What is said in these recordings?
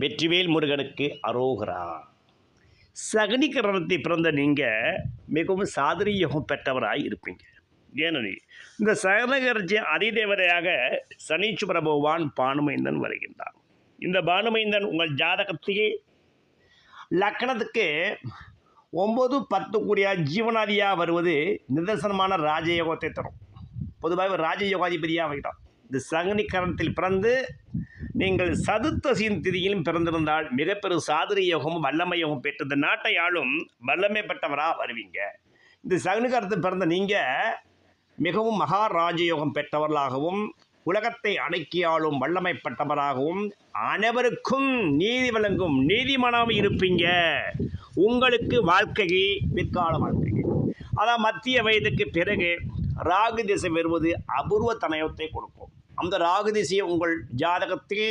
வெற்றிவேல் முருகனுக்கு அரோகரா. சகனிகரணத்தை பிறந்த நீங்கள் மிகவும் சாதரியகம் பெற்றவராய் இருப்பீங்க. ஏனெனில் இந்த சகனகரட்சி அதிதேவதையாக சனீச்சு பகவான் பானுமைந்தன் வருகின்றார் இந்த பானுமைந்தன் உங்கள் ஜாதகத்தையே லக்கணத்துக்கு ஒம்பது பத்து கூடிய ஜீவனாதியாக வருவது நிதர்சனமான ராஜயோகத்தை தரும். பொதுவாக ஒரு ராஜயோகாதிபதியாக வைக்கிறான் இந்த சகனிகரணத்தில் பிறந்து நீங்கள் சதுர்த்தசியின் திதியிலும் பிறந்திருந்தால் மிகப்பெரும் சாதுரிய யோகமும் வல்லமை யோகம் பெற்று இந்த நாட்டை ஆளும் வல்லமை பெற்றவராக வருவீங்க. இந்த சகனிகரத்தில் பிறந்த நீங்கள் மிகவும் மகாராஜயோகம் பெற்றவர்களாகவும் உலகத்தை அடக்கியாலும் ஆளும் வல்லமை பெற்றவராகவும் அனைவருக்கும் நீதி வழங்கும் நீதிமனம் இருப்பீங்க. உங்களுக்கு வாழ்க்கையை பிற்கால வாழ்க்கை அதான் மத்திய வயதுக்கு பிறகு ராகு திசை வருவது அபூர்வ தனயத்தை கொடுக்கும். அந்த ராகு திசையை உங்கள் ஜாதகத்தில்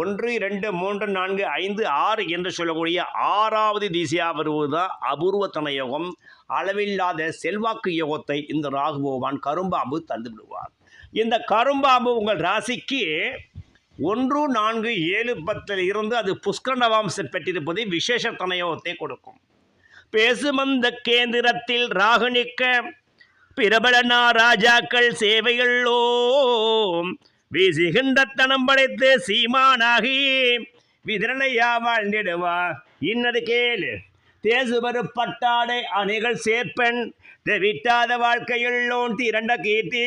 ஒன்று இரண்டு மூன்று நான்கு ஐந்து ஆறு என்று சொல்லக்கூடிய ஆறாவது திசையாக வருவது தான் அபூர்வ தனயோகம் அளவில்லாத செல்வாக்கு யோகத்தை இந்த ராகு பகவான் கரும்பாம்பு தந்து விடுவார். இந்த கரும்பாம்பு உங்கள் ராசிக்கு ஒன்று நான்கு ஏழு பத்தில் இருந்து அது புஷ்கண்டவாம்சம் பெற்றிருப்பது விசேஷ தனயோகத்தை கொடுக்கும். பேசுமந்த கேந்திரத்தில் ராகு நிற்க பிரபலனா ராஜாக்கள் சேவைகளோ வீசுகின்ற தனம் படைத்து சீமானாகி விதிரணையா வாழ்ந்திடுவா. இன்னது கேளு. தேசுபரு பட்டாடை அணிகள் சேர்ப்பெண். தெவிட்டாத வாழ்க்கையுள்ளோன் திரண்ட கீர்த்தி.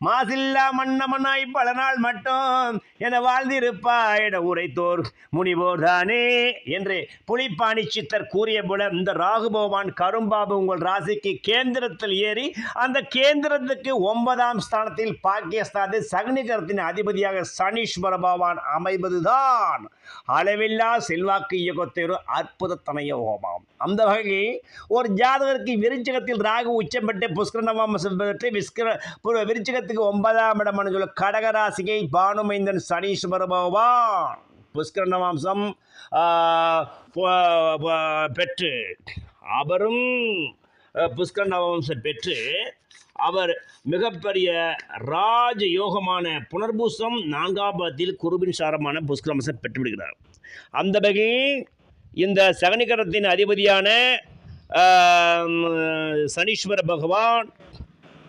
மாசில்லா மன்னமனாய் பல நாள் மட்டும் என வாழ்ந்திருப்பாயிட உரைத்தோர் முனிவோர் தானே என்று புலிப்பாணி சித்தர் கூறிய போல இந்த ராகுபவான் கரும்பாபு உங்கள் ராசிக்கு கேந்திரத்தில் ஏறி அந்த கேந்திரத்துக்கு ஒன்பதாம் ஸ்தானத்தில் பாகிஸ்தானில் சகுனிகரத்தின் அதிபதியாக சனீஸ்வர பகவான் அமைவதுதான். அளவில்லா செல்வாக்கு யுகத்தை ஒரு அற்புத தனயோகமாகும் அந்த வகையில் ஒரு ஜாதகருக்கு விருச்சகத்தில் ராகு உச்சம் பெற்று புஷ்கரணவாம பெற்று விஸ்கர விருச்சகத்துக்கு ஒன்பதாம் இடம்னு சொல்ல கடகராசிகை பானுமைந்தன் சனீஸ்வர பகவான். புஷ்கரணவாம்சம் பெற்று அவரும் புஷ்கரணவம்சம் பெற்று அவர் மிகப்பெரிய ராஜ யோகமான புனர்பூசம் நான்காம் பாதத்தில் குருபின் சாரமான புஷ்கரமசம் பெற்றுவிடுகிறார். அந்த வகையில் இந்த சகனிகரத்தின் அதிபதியான சனீஸ்வர பகவான்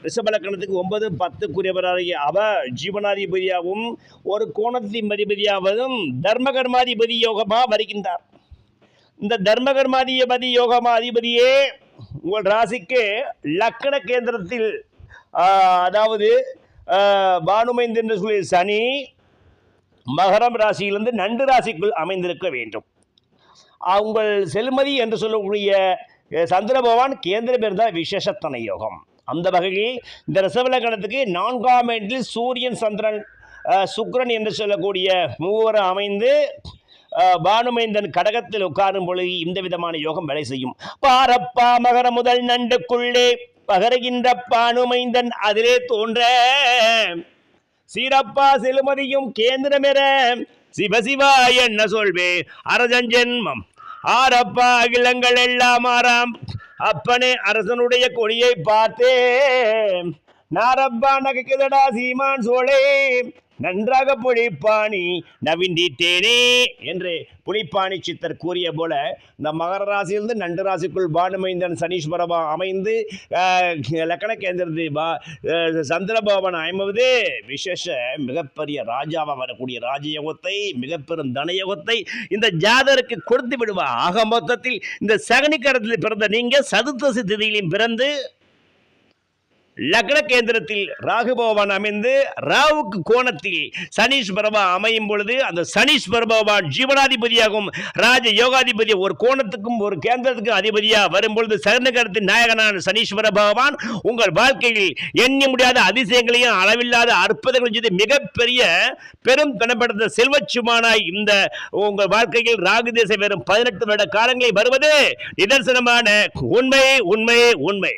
ரிஷபலக்கணத்துக்கு ஒன்பது பத்துக்குரியவராகிய அவ ஜீவனாதிபதியாகவும் ஒரு கோணத்தின் அதிபதியாவதும் தர்மகர்மாதிபதி யோகமாக வருகின்றார். இந்த தர்மகர்மாதிபதி யோகமா அதிபதியே உங்கள் ராசிக்கு லக்கண கேந்திரத்தில் அதாவது பானுமைந்து என்று சொல்லி சனி மகரம் ராசியிலிருந்து நண்டு ராசிக்குள் அமைந்திருக்க வேண்டும். உங்கள் செல்மதி என்று சொல்லக்கூடிய சந்திர பகவான் கேந்திர பேர் தான் விசேஷத்தன யோகம். அந்த வகையில் இந்த ரிசவலக்கணத்துக்கு நான்காம் ஆண்டில் சூரியன் சந்திரன் சுக்ரன் என்று சொல்லக்கூடிய மூவரும் அமைந்து பானுமைந்தன் கடகத்தில் உட்காரும் பொழுது இந்த விதமான யோகம் வேலை செய்யும். பாரப்பா மகர முதல் நண்டுக்குள்ளே பகருகின்ற பானுமைந்தன் அதிலே தோன்ற. சீரப்பா செலுமதியும் கேந்திரமெற சிவசிவா என்ன சொல்வே? அரசஞ்சென்மம் ஆரப்பா அகிலங்கள் எல்லாம் ஆறாம். அப்பனே அரசனுடைய கொடியை பார்த்தே நாரப்பா நகைக்குதடா சீமான் சோழே. நன்றாக புலிப்பாணி நவிந்திட்டேனே என்று புலிப்பாணி சித்தர் கூறிய போல இந்த மகர ராசியிலிருந்து நண்டு ராசிக்குள் பானுமைந்தன் சனீஸ்வரபா அமைந்து லக்கண கேந்திரத்தை பா சந்திரபவன் அமைவது விசேஷ மிகப்பெரிய ராஜாவாக வரக்கூடிய ராஜயோகத்தை மிகப்பெரும் தனயோகத்தை இந்த ஜாதருக்கு கொடுத்து விடுவா ஆக மொத்தத்தில் இந்த சகனிக்கரத்தில் பிறந்த நீங்கள் சதுர்த்தசி திதியிலும் பிறந்து லக்ன கேந்திரத்தில் ராகு பகவான் அமைந்து ராவுக்கு கோணத்தில் சனீஸ்வரபா அமையும் பொழுது அந்த சனீஸ்வர பகவான் ஜீவனாதிபதியாகவும் ராஜ யோகாதிபதி ஒரு கோணத்துக்கும் ஒரு கேந்திரத்துக்கும் அதிபதியாக வரும் பொழுது நாயகனான சனீஸ்வர பகவான் உங்கள் வாழ்க்கையில் எண்ண முடியாத அதிசயங்களையும் அளவில்லாத அற்புதங்களையும் செய்து மிகப்பெரிய பெரும் கனப்படுத்த செல்வச்சுமானாய் இந்த உங்கள் வாழ்க்கையில் ராகு தேசம் வெறும் பதினெட்டு வருட காலங்களில் வருவது. நிதர்சனமான உண்மை உண்மை உண்மை.